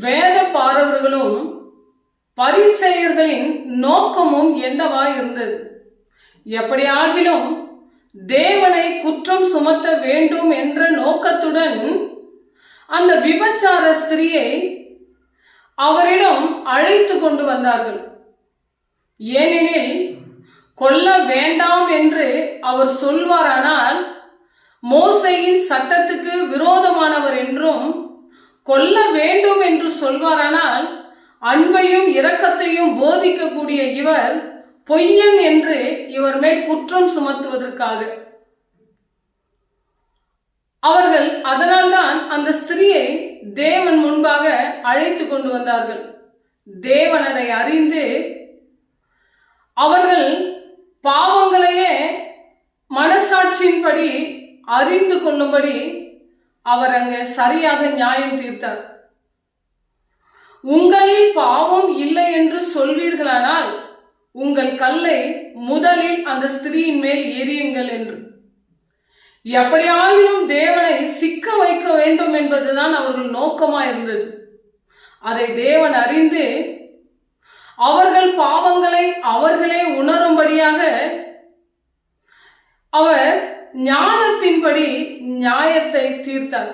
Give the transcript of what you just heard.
வேத பாரவர்களும் பரிசெயர்களின் நோக்கமும் என்னவா இருந்தது எப்படியாகிலும் தேவனை குற்றம் சுமத்த வேண்டும் என்ற நோக்கத்துடன் அந்த விபச்சார ஸ்திரியை அவரிடம் அழைத்து கொண்டு வந்தார்கள். ஏனெனில் கொல்ல வேண்டாம் என்று அவர் சொல்வாரானால் மோசையின் சட்டத்துக்கு விரோதமானவர் கொல்ல வேண்டும் என்று சொல்வாரானால் அன்பையும் இரக்கத்தையும் போதிக்கக்கூடிய இவர் பொய்யன் என்று இவர் மேல் குற்றம் சுமத்துவதற்காக. அவர்கள் அதனால்தான் அந்த ஸ்திரியை தேவன் முன்பாக அழைத்து கொண்டு வந்தார்கள். தேவன் அதை அறிந்து அவர்கள் பாவங்களையே மனசாட்சியின்படி அறிந்து கொள்ளும்படி அவர் அங்கே சரியாக நியாயம் தீர்த்தார். உங்களில் பாவம் இல்லை என்று சொல்வீர்களானால் உங்கள் கல்லை முதலில் அந்த ஸ்திரீயின் மேல் எரியுங்கள் என்று. எப்படியாயினும் தேவனை சிக்க வைக்க வேண்டும் என்பதுதான் அவர்கள் நோக்கமா இருந்தது. அதை தேவன் அறிந்து அவர்கள் பாவங்களை அவர்களே உணரும்படியாக அவர் ஞானத்தின்படி நியாயத்தை தீர்த்தார்.